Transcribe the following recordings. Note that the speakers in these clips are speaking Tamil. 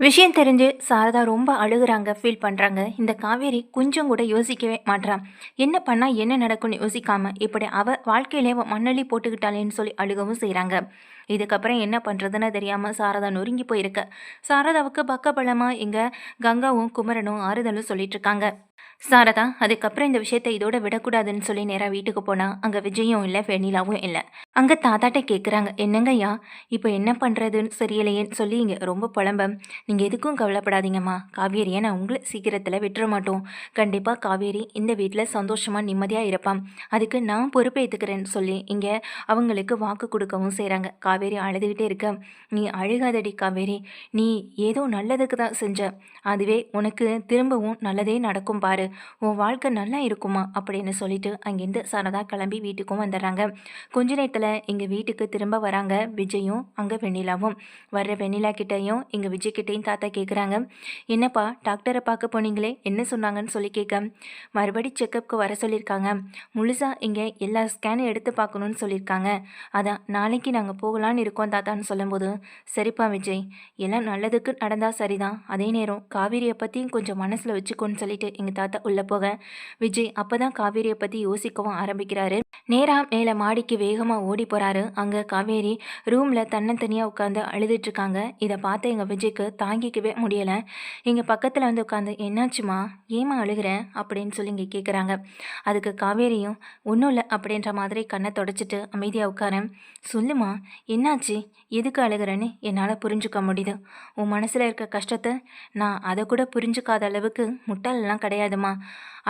விஷயம் தெரிஞ்சு சாரதா ரொம்ப அழுகுறாங்க ஃபீல் பண்ணுறாங்க இந்த காவேரி கொஞ்சம் கூட யோசிக்கவே மாட்றான் என்ன பண்ணால் என்ன நடக்கும்னு யோசிக்காமல் இப்படி அவ வாழ்க்கையிலே மண்ணள்ளி போட்டுக்கிட்டாளேன்னு சொல்லி அழுகவும் செய்கிறாங்க இதுக்கப்புறம் என்ன பண்ணுறதுன்னு தெரியாமல் சாரதா நொறுங்கி போயிருக்க. சாரதாவுக்கு பக்கபலமாக இங்கே கங்காவும் குமரனும் ஆறுதலும் சொல்லிட்டு இருக்காங்க சாரதா அதுக்கப்புறம் இந்த விஷயத்தை இதோட விடக்கூடாதுன்னு சொல்லி நேராக வீட்டுக்கு போனால் அங்கே விஜயும் இல்லை வெண்ணிலாவும் இல்லை. அங்கே தாத்தாட்ட கேட்குறாங்க என்னங்கய்யா இப்போ என்ன பண்ணுறதுன்னு தெரியலையேன்னு சொல்லி இங்கே ரொம்ப புலம்ப. நீங்கள் எதுக்கும் கவலைப்படாதீங்கம்மா. காவேரியை நான் உங்களை சீக்கிரத்தில் விட்டுற மாட்டோம் கண்டிப்பாக காவேரி இந்த வீட்டில் சந்தோஷமாக நிம்மதியாக இருப்பான். அதுக்கு நான் பொறுப்பேற்றுக்கிறேன்னு சொல்லி இங்கே அவங்களுக்கு வாக்கு கொடுக்கவும் செய்கிறாங்க காவேரி அழுதுகிட்டே இருக்க. நீ அழுகாதடி காவேரி. நீ ஏதோ நல்லதுக்கு தான் செஞ்ச. அதுவே உனக்கு திரும்பவும் நல்லதே நடக்கும் பாரு. உன் வாழ்க்கை நல்லா இருக்குமா? அப்படின்னு சொல்லிட்டு அங்கேருந்து சரதா கிளம்பி வீட்டுக்கும் வந்துடுறாங்க. கொஞ்ச நேரத்தில் எங்கள் வீட்டுக்கு திரும்ப வராங்க விஜயும் அங்கே வெண்ணிலாவும். வர்ற வெண்ணிலா கிட்டேயும் எங்கள் விஜய் கிட்டேயும் தாத்தா கேட்குறாங்க என்னப்பா டாக்டரை பார்க்க போனீங்களே? என்ன சொன்னாங்கன்னு சொல்லி கேட்க. மறுபடி செக்கப்புக்கு வர சொல்லியிருக்காங்க. முழுசாக இங்கே எல்லா ஸ்கேனும் எடுத்து பார்க்கணுன்னு சொல்லியிருக்காங்க. அதான் நாளைக்கு நாங்கள் போகலாம். போகலான்னு இருக்கோம் தாத்தான்னு சொல்லும்போது சரிப்பா விஜய் எல்லாம் நல்லதுக்கு நடந்தால் சரிதான். அதே நேரம் காவேரியை பற்றியும் கொஞ்சம் மனசில் வச்சுக்கோன்னு சொல்லிட்டு எங்கள் தாத்தா உள்ளே போக விஜய் அப்போ தான் காவேரியை பற்றி யோசிக்கவும் ஆரம்பிக்கிறாரு. நேராக மேலே மாடிக்கு வேகமாக ஓடி போகிறாரு அங்கே காவேரி ரூமில் தன்னந்தனியாக உட்காந்து அழுதுட்டுருக்காங்க இதை பார்த்து எங்கள் விஜய்க்கு தாங்கிக்கவே முடியலை. இங்கே பக்கத்தில் வந்து உட்காந்து என்னாச்சுமா? ஏமா அழுகிற? அப்படின்னு சொல்லி இங்கே கேட்குறாங்க அதுக்கு காவேரியும் ஒன்றும் இல்லை அப்படின்ற மாதிரி கண்ணை தொடச்சிட்டு அமைதியாக உட்காரன் சொல்லுமா என்னாச்சு? எதுக்கு அழுகிறேன்னு என்னால் புரிஞ்சுக்க முடியுது. உன் மனசில் இருக்க கஷ்டத்தை நான் அதை கூட புரிஞ்சுக்காத அளவுக்கு முட்டாளெல்லாம் கிடையாதுமா.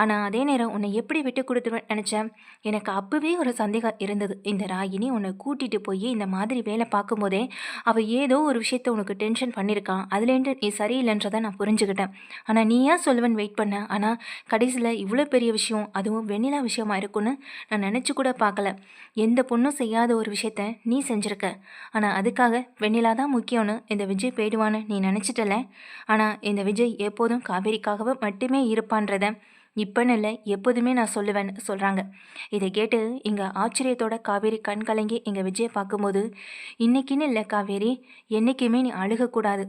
ஆனால் அதே நேரம் உன்னை எப்படி விட்டு கொடுத்துருவேன் நினச்சேன்? எனக்கு அப்போவே ஒரு சந்தேகம் இருந்தது. இந்த ராகினி உன்னை கூட்டிகிட்டு போய் இந்த மாதிரி வேலை பார்க்கும்போதே அவள் ஏதோ ஒரு விஷயத்த உனக்கு டென்ஷன் பண்ணியிருக்கான் அதுலேருந்து நீ சரியில்லைன்றதை நான் புரிஞ்சுக்கிட்டேன். ஆனால் நீ ஏன் சொல்லுவேன் வெயிட் பண்ண? ஆனால் கடைசியில் இவ்வளோ பெரிய விஷயம் அதுவும் வெண்ணிலா விஷயமா இருக்குன்னு நான் நினச்சி கூட பார்க்கல. எந்த பொண்ணும் செய்யாத ஒரு விஷயத்த நீ செஞ்சுருக்க. ஆனால் அதுக்காக வெண்ணிலா தான் முக்கியம்னு இந்த விஜய் போயிடுவான்னு நீ நினச்சிட்டல? ஆனால் இந்த விஜய் எப்போதும் காவேரிக்காகவே மட்டுமே இருப்பான்றத இப்போன்னு இல்லை எப்போதுமே நான் சொல்லுவேன்னு சொல்கிறாங்க இதை கேட்டு இங்கே ஆச்சரியத்தோட காவேரி கண் கலங்கி எங்கள் விஜயை பார்க்கும்போது இன்றைக்கின்னு இல்லை காவேரி என்றைக்குமே நீ அழுகக்கூடாது.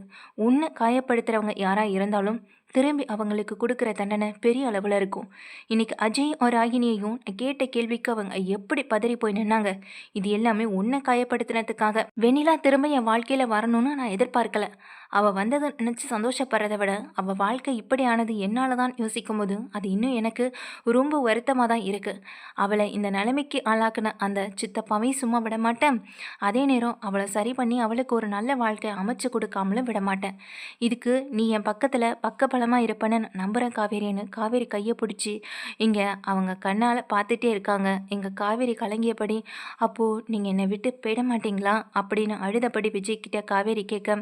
உன்னை காயப்படுத்துகிறவங்க யாராக இருந்தாலும் திரும்பி அவங்களுக்கு கொடுக்குற தண்டனை பெரிய அளவில் இருக்கும். இன்னைக்கு அஜய் ஒரு ராகினியையும் நான் கேட்ட கேள்விக்கு அவங்க எப்படி பதறி போய் நின்னாங்க? இது எல்லாமே உன்னை காயப்படுத்தினதுக்காக. வெண்ணிலா திரும்ப என் வாழ்க்கையில் வரணும்னு நான் எதிர்பார்க்கல. அவள் வந்ததை நினச்சி சந்தோஷப்படுறதை விட அவள் வாழ்க்கை இப்படி ஆனது என்னால் தான் யோசிக்கும் போது அது இன்னும் எனக்கு ரொம்ப வருத்தமாக தான் இருக்குது அவளை இந்த நிலைமைக்கு ஆளாக்குன அந்த சித்தப்பாவையும் சும்மா விட மாட்டேன் அதே நேரம் அவளை சரி பண்ணி அவளுக்கு ஒரு நல்ல வாழ்க்கை அமைச்சு கொடுக்காமலும் விட மாட்டேன் இதுக்கு நீ என் பக்கத்தில் பக்கபலமாக இருப்பேன்னு நான் நம்புகிறேன் காவேரின்னு காவேரி கையை பிடிச்சி இங்கே அவங்க கண்ணால் பார்த்துட்டே இருக்காங்க. எங்கள் காவேரி கலங்கியபடி அப்போது நீங்கள் என்னை விட்டு போயிட மாட்டீங்களா? அப்படின்னு அழுதபடி விஜய் கிட்ட காவேரி கேட்க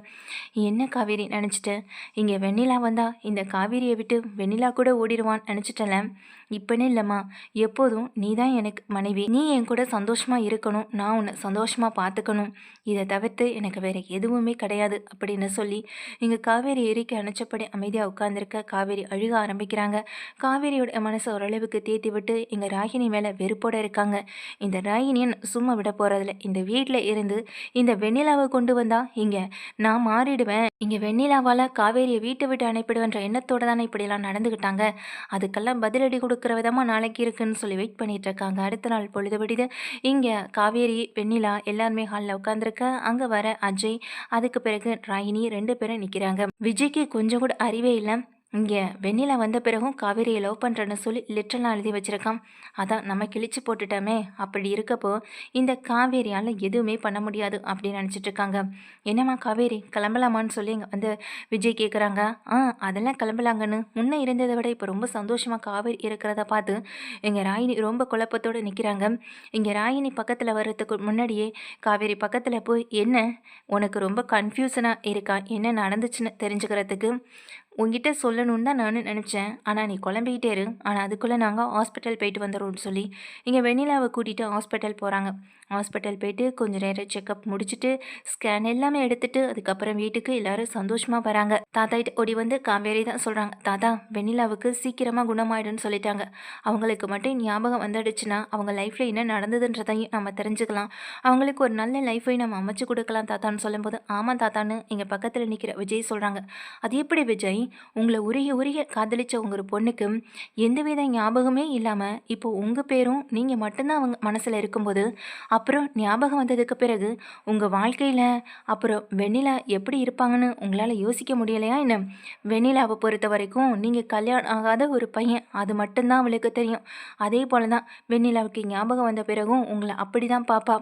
என்ன என்ன காவேரி நினச்சிட்டேன் இங்கே வெண்ணிலா வந்தால் இந்த காவேரியை விட்டு வெண்ணிலா கூட ஓடிடுவான் நினச்சிட்டல. இப்போன்னு இல்லைம்மா எப்போதும் நீ தான் எனக்கு மனைவி. நீ என் கூட சந்தோஷமாக இருக்கணும் நான் உன்னை சந்தோஷமாக பார்த்துக்கணும் இதை தவிர்த்து எனக்கு வேறு எதுவுமே கிடையாது அப்படின்னு சொல்லி இங்கே காவேரி எரிக்க அணைச்சபடி அமைதியாக உட்காந்துருக்க காவேரி அழுக ஆரம்பிக்கிறாங்க. காவேரியோட மனசை ஓரளவுக்கு தேத்தி விட்டு இங்கே ராகினி மேலே வெறுப்போட இருக்காங்க. இந்த ராகினியை நான் சும்மா விட போகிறதில்ல இந்த வீட்டில் இருந்து இந்த வெண்ணிலாவை கொண்டு வந்தால் இங்கே நான் மாறிடுவேன். இங்கே வெண்ணிலாவால் காவேரியை வீட்டை விட்டு அனுப்பிடுவன்ற எண்ணத்தோட தானே இப்படியெல்லாம் நடந்துக்கிட்டாங்க அதுக்கெல்லாம் பதிலடி கொடுக்குற விதமாக நாளைக்கு இருக்குன்னு சொல்லி வெயிட் பண்ணிட்டு இருக்காங்க அடுத்த நாள் பொழுது இங்கே காவேரி வெண்ணிலா எல்லாருமே ஹாலில் உட்காந்துருக்க அங்கே வர அஜய் அதுக்கு பிறகு ராயினி ரெண்டு பேரும் நிற்கிறாங்க விஜய்க்கு கொஞ்சம் கூட அறிவே இல்லை. இங்கே வெண்ணிலா வந்த பிறகும் காவேரியை லவ் பண்ணுறேன்னு சொல்லி லிட்டரெலாம் எழுதி வச்சுருக்கான். அதான் நம்ம கிழிச்சு போட்டுட்டோமே. அப்படி இருக்கப்போ இந்த காவேரியால் எதுவுமே பண்ண முடியாது அப்படின்னு நினச்சிட்ருக்காங்க என்னம்மா காவேரி கிளம்பலாமான்னு சொல்லி இங்கே வந்து விஜய் கேட்குறாங்க ஆ அதெல்லாம் கிளம்பலாங்கன்னு. முன்னே இருந்ததை விட இப்போ ரொம்ப சந்தோஷமாக காவேரி இருக்கிறத பார்த்து இங்கே ராயினி ரொம்ப குழப்பத்தோடு நிற்கிறாங்க இங்கே ராயினி பக்கத்தில் வர்றதுக்கு முன்னாடியே காவேரி பக்கத்தில் போய் என்ன? உனக்கு ரொம்ப கன்ஃபியூஷனாக இருக்கா? என்ன நடந்துச்சுன்னு தெரிஞ்சுக்கிறதுக்கு? உங்ககிட்ட சொல்லணும்னு தான் நான் நினச்சேன். ஆனால் நீ குழம்பிக்கிட்டே இரு. ஆனால் அதுக்குள்ளே நாங்கள் ஹாஸ்பிட்டல் போயிட்டு வந்துடும்னு சொல்லி இங்கே வெண்ணிலாவை கூட்டிகிட்டு ஹாஸ்பிட்டல் போகிறாங்க ஹாஸ்பிட்டல் போயிட்டு கொஞ்சம் நேரம் செக்கப் முடிச்சுட்டு ஸ்கேன் எல்லாமே எடுத்துட்டு அதுக்கப்புறம் வீட்டுக்கு எல்லாரும் சந்தோஷமாக வராங்க. தாத்தா கிட்ட ஓடி வந்து காவேரி தான் சொல்கிறாங்க தாத்தா வெண்ணிலாவுக்கு சீக்கிரமாக குணமாயிடுன்னு சொல்லிட்டாங்க. அவங்களுக்கு மட்டும் ஞாபகம் வந்துடுச்சுன்னா அவங்க லைஃப்பில் என்ன நடந்ததுன்றதையும் நம்ம தெரிஞ்சுக்கலாம். அவங்களுக்கு ஒரு நல்ல லைஃபையும் நம்ம அமைச்சு கொடுக்கலாம் தாத்தான்னு சொல்லும்போது ஆமாம் தாத்தான்னு எங்கள் பக்கத்தில் நிற்கிற விஜய் சொல்கிறாங்க அது எப்படி விஜய்? உங்களை உருகி உருகி காதலிச்ச உங்கள் ஒரு பொண்ணுக்கு எந்தவித ஞாபகமே இல்லாமல் இப்போ உங்கள் பேரும் நீங்கள் மட்டும்தான் அவங்க மனசில் இருக்கும்போது அப்புறம் ஞாபகம் வந்ததுக்கு பிறகு உங்கள் வாழ்க்கையில் அப்புறம் வெண்ணிலா எப்படி இருப்பாங்கன்னு உங்களால் யோசிக்க முடியலையா என்ன? வெண்ணிலாவை பொறுத்த வரைக்கும் நீங்கள் கல்யாணம் ஆகாத ஒரு பையன் அது மட்டும்தான் அவளுக்கு தெரியும். அதே போல தான் வெண்ணிலாவுக்கு ஞாபகம் வந்த பிறகும் உங்களை அப்படி தான் பாப்பா.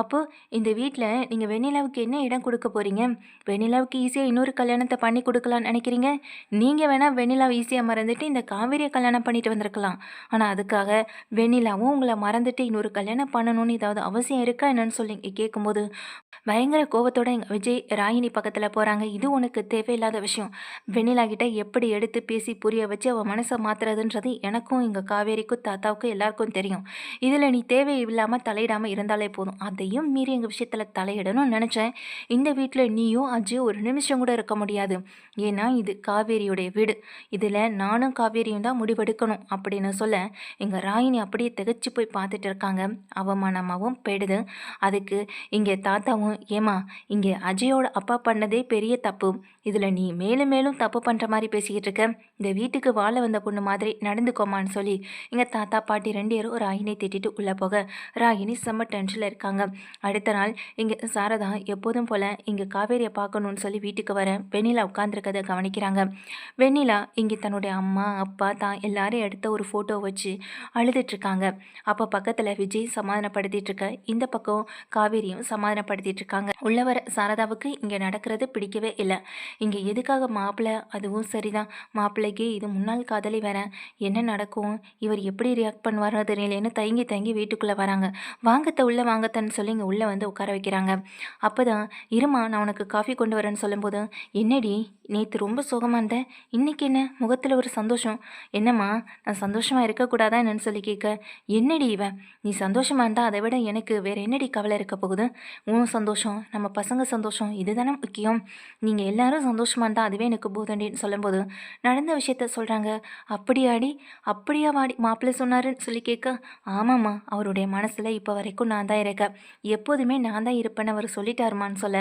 அப்போ இந்த வீட்டில் நீங்கள் வெண்ணிலாவுக்கு என்ன இடம் கொடுக்க போகிறீங்க வெண்ணிலாவுக்கு ஈஸியாக இன்னொரு கல்யாணத்தை பண்ணி கொடுக்கலான்னு நினைக்கிறீங்க? நீங்கள் வேணால் வெண்ணிலாவை ஈஸியாக மறந்துட்டு இந்த காவேரியை கல்யாணம் பண்ணிட்டு வந்திருக்கலாம். ஆனால் அதுக்காக வெண்ணிலாவும் உங்களை மறந்துட்டு இன்னொரு கல்யாணம் பண்ணணும்னு ஏதாவது அவசியம் அவசியம் இருக்கா என்னன்னு சொல்லி கேட்கும்போது பயங்கர கோபத்தோட எங்கள் விஜய் ராகினி பக்கத்தில் போகிறாங்க இது உனக்கு தேவையில்லாத விஷயம். வெண்ணிலா கிட்ட எப்படி எடுத்து பேசி புரிய வச்சு அவள் மனசை மாத்துறதுன்றது எனக்கும் எங்கள் காவேரிக்கும் தாத்தாவுக்கும் எல்லாருக்கும் தெரியும். இதில் நீ தேவையில்லாமல் தலையிடாமல் இருந்தாலே போதும். அதையும் மீறி எங்கள் விஷயத்தில் தலையிடணும்னு நினச்சேன். இந்த வீட்டில் நீயும் அஜயும் ஒரு நிமிஷம் கூட இருக்க முடியாது. ஏன்னா இது காவேரியுடைய வீடு. இதில் நானும் காவேரியும் தான் முடிவெடுக்கணும் அப்படின்னு சொல்ல எங்கள் ராயினி அப்படியே திகச்சு போய் பார்த்துட்டு இருக்காங்க. அவமானமாகவும் போயிடுது. அதுக்கு இங்கே தாத்தாவும் ஏமா இங்கே அஜயோட அப்பா பண்ணதே பெரிய தப்பு. இதில் நீ மேலும் மேலும் தப்பு பண்ணுற மாதிரி பேசிக்கிட்டு இருக்க. இந்த வீட்டுக்கு வாழ வந்த பொண்ணு மாதிரி நடந்துக்கோமான்னு சொல்லி எங்கள் தாத்தா பாட்டி ரெண்டு பேரும் ராகினி திட்டிட்டு உள்ளே போக ராகினி செம்ம டென்ஷனில் இருக்காங்க. அடுத்த நாள் இங்கே சாரதா எப்போதும் போல் இங்கே காவேரியை பார்க்கணுன்னு சொல்லி வீட்டுக்கு வர வெண்ணிலா உட்காந்துருக்கதை கவனிக்கிறாங்க. வெண்ணிலா இங்கே தன்னுடைய அம்மா அப்பா தான் எல்லாரும் எடுத்த ஒரு ஃபோட்டோ வச்சு அழுதுட்ருக்காங்க அப்போ பக்கத்தில் விஜய் சமாதானப்படுத்திட்டு இருக்க இந்த பக்கம் காவேரியும் சமாதானப்படுத்திட்டு இருக்காங்க உள்ள வர சாரதாவுக்கு இங்கே நடக்கிறது பிடிக்கவே இல்லை. இங்கே எதுக்காக மாப்பிள்ளை அதுவும் சரிதான். மாப்பிள்ளைக்கு இது முன்னாள் காதலி வேற. என்ன நடக்கும்? இவர் எப்படி ரியாக்ட் பண்ணுவாரோ தெரியலேன்னு தயங்கி தயங்கி வீட்டுக்குள்ளே வராங்க. வாங்கத்த உள்ள வாங்கத்தன்னு சொல்லி இங்கே உள்ளே வந்து உட்கார வைக்கிறாங்க. அப்போ தான் இருமா நான் உனக்கு காஃபி கொண்டு வரேன்னு சொல்லும்போது என்னடி நேற்று ரொம்ப சுகமாக இருந்தேன் இன்னைக்கு என்ன? முகத்தில் ஒரு சந்தோஷம். என்னம்மா நான் சந்தோஷமாக இருக்கக்கூடாதா என்னன்னு சொல்லி கேட்க என்னடி இவன்? நீ சந்தோஷமாக இருந்தால் அதை விட எனக்கு எனக்கு வேறு என்னடி கவலை இருக்க போகுது? உன் சந்தோஷம் நம்ம பசங்க சந்தோஷம் இதுதானே முக்கியம். நீங்கள் எல்லாரும் சந்தோஷமாக இருந்தால் அதுவே எனக்கு போதண்டின்னு சொல்லும்போது நடந்த விஷயத்த சொல்கிறாங்க அப்படியாடி? அப்படியா வாடி மாப்பிள்ளை சொன்னாருன்னு சொல்லி கேட்க ஆமாம்மா அவருடைய மனசில் இப்போ வரைக்கும் நான் தான் இருக்கேன். எப்போதுமே நான் தான் இருப்பேன்னு அவர் சொல்லிட்டாருமான்னு சொல்ல.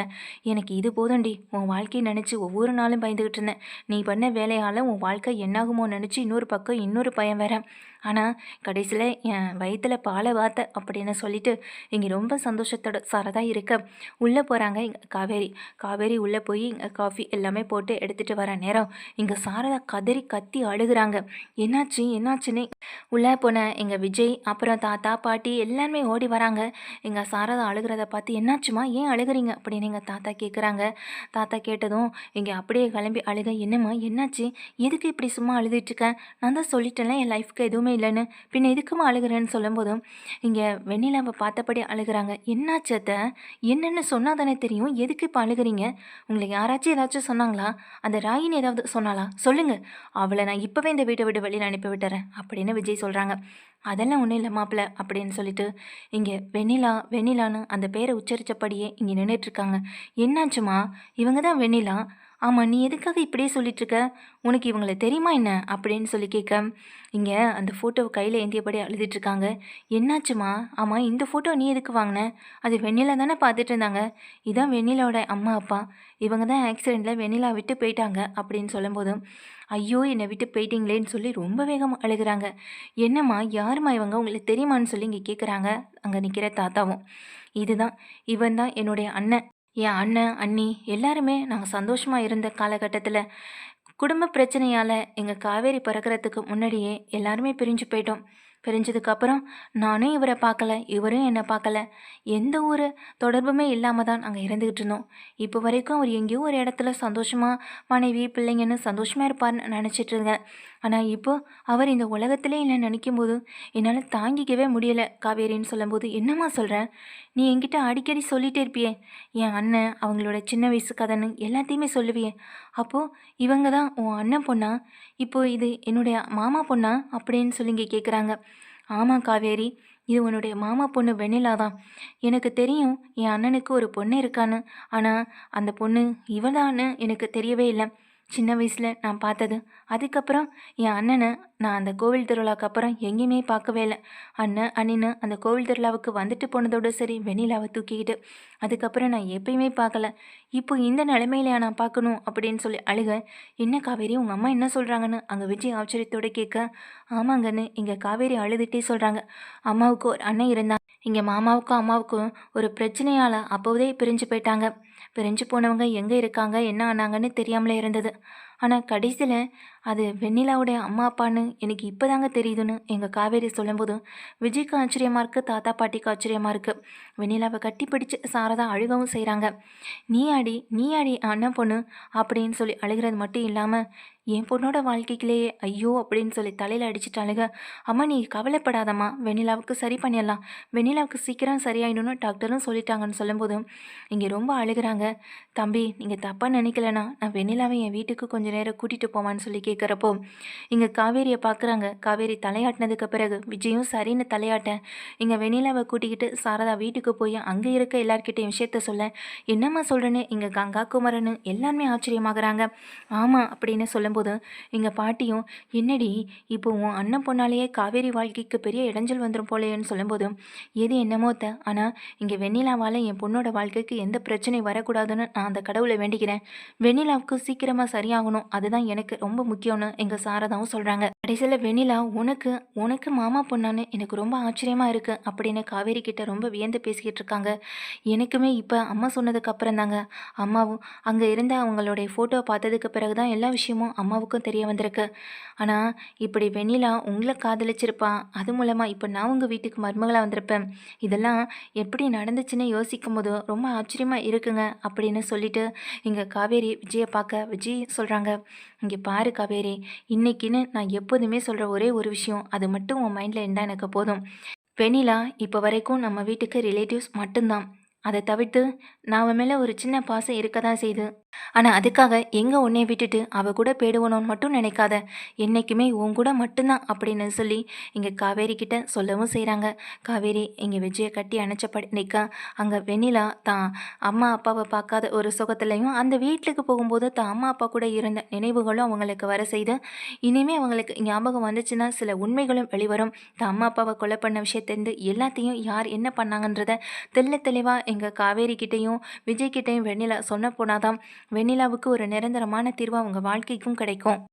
எனக்கு இது போதண்டி உன் வாழ்க்கையை நினச்சி ஒவ்வொரு நாளும் பயந்துக்கிட்டு இருந்தேன். நீ பண்ண வேலையால் உன் வாழ்க்கை என்னாகுமோ நினச்சி இன்னொரு பக்கம் இன்னொரு பயம் வேற. ஆனால் கடைசியில் என் வயிற்றில் பாலை வார்த்தை அப்படின்னு சொல்லிட்டு இங்கே ரொம்ப சந்தோஷத்தோட சாரதா இருக்க. உள்ளே போகிறாங்க இங்கே காவேரி. காவேரி உள்ளே போய் இங்கே காஃபி எல்லாமே போட்டு எடுத்துகிட்டு வர நேரம். இங்கே சாரதா கதறி கத்தி அழுகிறாங்க. என்னாச்சு? என்னாச்சுன்னு? உள்ளே போன எங்கள் விஜய் அப்புறம் தாத்தா பாட்டி எல்லாருமே ஓடி வராங்க. எங்கள் சாரதா அழுகிறத பார்த்து என்னாச்சுமா ஏன் அழுகுறீங்க? அப்படின்னு எங்கள் தாத்தா கேட்குறாங்க தாத்தா கேட்டதும் இங்கே அப்படியே கிளம்பி அழுக. என்னம்மா? என்னாச்சு? எதுக்கு இப்படி சும்மா அழுதுட்டு இருக்கேன் நான் தான் சொல்லிட்டேன்ல என் லைஃப்க்கு எதுவுமே இல்லைன்னு. பின்ன எதுக்குமா அழுகிறேன்னு சொல்லும்போதும் இங்கே வெண்ணிலாவை பார்த்தபடி அழுகுறாங்க. என்னாச்சு அத்தை? என்னென்னு சொன்னால் தானே தெரியும். எதுக்கு இப்போ அழுகுறீங்க? உங்களை யாராச்சும் ஏதாச்சும் சொன்னாங்களா? அந்த ராயின்னு ஏதாவது சொன்னாலா சொல்லுங்க. அவளை நான் இப்போவே இந்த வீட்டை விட்டு வெளியில் அனுப்பி விட்டுறேன் அப்படின்னு விஜய் சொல்கிறாங்க அதெல்லாம் ஒன்றும் இல்லை மாப்பிள்ள அப்படின்னு சொல்லிட்டு இங்கே வெண்ணிலா வெண்ணிலான்னு அந்த பேரை உச்சரித்தபடியே இங்கே நின்றுட்டுருக்காங்க என்னாச்சுமா இவங்க தான் வெண்ணிலா? ஆமாம் நீ எதுக்காக இப்படியே சொல்லிட்டுருக்க? உனக்கு இவங்கள தெரியுமா என்ன? அப்படின்னு சொல்லி கேட்க இங்கே அந்த ஃபோட்டோவை கையில் ஏந்தியபடி அழுதுட்டுருக்காங்க. என்னாச்சுமா? ஆமாம் இந்த ஃபோட்டோ நீ எதுக்கு வாங்கின? அது வெண்ணிலா தானே பார்த்துட்டு இருந்தாங்க. இதான் வெண்ணிலாவோட அம்மா அப்பா. இவங்க தான் ஆக்சிடெண்ட்டில் வெண்ணிலா விட்டு போயிட்டாங்க அப்படின்னு சொல்லும்போதும் ஐயோ என்னை விட்டு போயிட்டீங்களேன்னு சொல்லி ரொம்ப வேகமாக அழுகிறாங்க. என்னம்மா யாரும்மா இவங்க? உங்களுக்கு தெரியுமான்னு சொல்லி இங்கே கேட்குறாங்க அங்கே நிற்கிற தாத்தாவும். இதுதான் இவன் தான் என்னுடைய அண்ணன். என் அண்ணன் அண்ணி எல்லாருமே நாங்கள் சந்தோஷமாக இருந்த காலகட்டத்தில் குடும்ப பிரச்சனையால் எங்கள் காவேரி பிறக்கிறதுக்கு முன்னாடியே எல்லாருமே பிரிஞ்சு போயிட்டோம். பிரிஞ்சதுக்கப்புறம் நானும் இவரை பார்க்கல இவரும் என்னை பார்க்கல. எந்த ஒரு தொடர்புமே இல்லாமல் தான் நாங்கள் இருந்துக்கிட்டு இருந்தோம். இப்போ வரைக்கும் அவர் எங்கேயோ ஒரு இடத்துல சந்தோஷமாக மனைவி பிள்ளைங்கன்னு சந்தோஷமாக இருப்பார்னு நினச்சிட்டு இருந்தேன் ஆனால் இப்போ அவர் இந்த உலகத்திலே இல்லை நினைக்கும் போது என்னால் தாங்கிக்கவே முடியலை காவேரின்னு சொல்லும்போது என்னம்மா சொல்கிறேன் நீ என்கிட்ட அடிக்கடி சொல்லிகிட்டே இருப்பியே. என் அண்ணன் அவங்களோட சின்ன வயசு கதைன்னு எல்லாத்தையுமே சொல்லுவியே. அப்போது இவங்க தான் உன் அண்ணன் பொண்ணா? இப்போது இது என்னுடைய மாமா பொண்ணா? அப்படின்னு சொல்லி இங்கே கேட்குறாங்க ஆமாம் காவேரி இது உன்னுடைய மாமா பொண்ணு வெண்ணிலா தான். எனக்கு தெரியும் என் அண்ணனுக்கு ஒரு பொண்ணு இருக்கான்னு. ஆனால் அந்த பொண்ணு இவதான்னு எனக்கு தெரியவே இல்லை. சின்ன வயசில் நான் பார்த்தது. அதுக்கப்புறம் என் அண்ணனை நான் அந்த கோவில் திருவிழாக்கு அப்புறம் எங்கேயுமே பார்க்கவே இல்லை. அண்ணன் அண்ணின்னு அந்த கோவில் திருவிழாவுக்கு வந்துட்டு போனதோட சரி வெண்ணிலாவை தூக்கிக்கிட்டு அதுக்கப்புறம் நான் எப்பயுமே பார்க்கல. இப்போ இந்த நிலைமையிலையா நான் பார்க்கணும் அப்படின்னு சொல்லி அழுக என்ன காவேரி உங்கள் அம்மா என்ன சொல்கிறாங்கன்னு அங்கே விஜய் ஆச்சரியத்தோட கேட்க ஆமாங்கன்னு இங்கே காவேரி அழுதுகிட்டே சொல்கிறாங்க அம்மாவுக்கு ஒரு அண்ணன் இருந்தான். இங்கே மாமாவுக்கும் அம்மாவுக்கும் ஒரு பிரச்சனையால் அப்போதே பிரிஞ்சு போயிட்டாங்க. பிரிஞ்சு போனவங்க எங்கே இருக்காங்க என்ன ஆனாங்கன்னு தெரியாமலே இருந்தது. ஆனால் கடைசியில் அது வெண்ணிலாவுடைய அம்மா அப்பான்னு எனக்கு இப்போதாங்க தெரியுதுன்னு எங்கள் காவேரி சொல்லும்போதும் விஜய்க்கு ஆச்சரியமாக இருக்குது தாத்தா பாட்டிக்கு ஆச்சரியமாக இருக்குது வெண்ணிலாவை கட்டி பிடிச்சி சாரதா அழுகவும் செய்கிறாங்க நீ ஆடி நீ ஆடி அண்ணன் பொண்ணு அப்படின்னு சொல்லி அழுகிறது மட்டும் இல்லாமல் என் பொண்ணோட வாழ்க்கைக்குள்ளேயே ஐயோ அப்படின்னு சொல்லி தலையில் அடிச்சிட்டு அழுக அம்மா நீ கவலைப்படாதம்மா வெண்ணிலாவுக்கு சரி பண்ணிடலாம். வெண்ணிலாவுக்கு சீக்கிரம் சரியாயிடும்னு டாக்டரும் சொல்லிட்டாங்கன்னு சொல்லும்போதும் இங்கே ரொம்ப அழுகிறாங்க. தம்பி நீங்கள் தப்பாக நினைக்கலனா நான் வெண்ணிலாவை என் வீட்டுக்கு கொஞ்சம் நேரம் கூட்டிகிட்டு போவான்னு சொல்லி கேட்குறப்போ இங்கே காவேரியை பார்க்குறாங்க காவேரி தலையாட்டினதுக்கு பிறகு விஜயும் சரின்னு தலையாட்டேன். இங்கே வெண்ணிலாவை கூட்டிக்கிட்டு சாரதா வீட்டுக்கு போய் அங்கே இருக்க எல்லார்கிட்டையும் விஷயத்த சொல்ல. என்னம்மா சொல்கிறேன்னு இங்கே கங்கா குமரன்னு எல்லாருமே ஆச்சரியமாகறாங்க. ஆமாம் அப்படின்னு சொல்லும்போது எங்கள் பாட்டியும் என்னடி இப்போ உன் அண்ணன் பொண்ணாலேயே காவேரி வாழ்க்கைக்கு பெரிய இடைஞ்சல் வந்துடும் போலேன்னு சொல்லும்போது எது என்னமோ த ஆனால் இங்கே வெண்ணிலாவால் என் பொண்ணோட வாழ்க்கைக்கு எந்த பிரச்சனை வரக்கூடாதுன்னு நான் அந்த கடவுளை வேண்டிக்கிறேன். வெண்ணிலாவுக்கு சீக்கிரமாக சரியாகணும். அதுதான் எனக்கு ரொம்ப முக்கியம்னு எங்கள் சாரதாவும் சொல்கிறாங்க கடைசியில் வெண்ணிலா உனக்கு உனக்கு மாமா பொண்ணான்னு எனக்கு ரொம்ப ஆச்சரியமாக இருக்குது அப்படின்னு காவேரி கிட்ட ரொம்ப வியந்து பேசிக்கிட்டு இருக்காங்க. எனக்குமே இப்போ அம்மா சொன்னதுக்கு அப்புறம் தாங்க. அம்மாவும் அங்கே இருந்த அவங்களுடைய ஃபோட்டோ பார்த்ததுக்கு பிறகு தான் எல்லா விஷயமும் அம்மாவுக்கும் தெரிய வந்திருக்கு. ஆனால் இப்படி வெண்ணிலா உங்களை காதலிச்சிருப்பா. அது மூலமாக இப்போ நான் உங்கள் வீட்டுக்கு மருமகளாக வந்திருப்பேன். இதெல்லாம் எப்படி நடந்துச்சுன்னு யோசிக்கும் போது ரொம்ப ஆச்சரியமாக இருக்குங்க அப்படின்னு சொல்லிட்டு இங்கே காவேரி விஜயை பார்க்க விஜய் சொல்கிறாங்க இங்கே பாரு காவேரி இன்னைக்குன்னு நான் எப்போதுமே சொல்கிற ஒரே ஒரு விஷயம் அது மட்டும் உன் மைண்டில் இருந்தால் எனக்கு போதும். வெனிலா இப்போ வரைக்கும் நம்ம வீட்டுக்கு ரிலேட்டிவ்ஸ் மட்டும்தான். அதை தவிர்த்து நான் அவன் மேலே ஒரு சின்ன பாசம் இருக்க தான் செய்யுது ஆனால் அதுக்காக எங்கே உன்னை விட்டுட்டு அவ கூட போயிடுவனோன்னு மட்டும் நினைக்காத. என்றைக்குமே உன் கூட மட்டும்தான் அப்படின்னு சொல்லி இங்கே காவேரி கிட்ட சொல்லவும் செய்கிறாங்க காவேரி இங்கே விஜயை கட்டி அணைச்சப்படி நிற்க அங்கே வெண்ணிலா தான் அம்மா அப்பாவை பார்க்காத ஒரு சுகத்துலையும் அந்த வீட்டுக்கு போகும்போது தான் அம்மா அப்பா கூட இருந்த நினைவுகளும் அவங்களுக்கு வர செய்து இனிமே அவங்களுக்கு ஞாபகம் வந்துச்சுன்னா சில உண்மைகளும் வெளிவரும். தான் அம்மா அப்பாவை கொலை பண்ண விஷயத்திலேருந்து எல்லாத்தையும் யார் என்ன பண்ணாங்கன்றத தெள்ள தெளிவாக எங்கள் காவேரி கிட்டேயும் விஜய் கிட்டேயும் வெண்ணிலா சொன்ன போனாதான் வெண்ணிலாவுக்கு ஒரு நிரந்தரமான தீர்வு அவங்க வாழ்க்கைக்கும் கிடைக்கும்.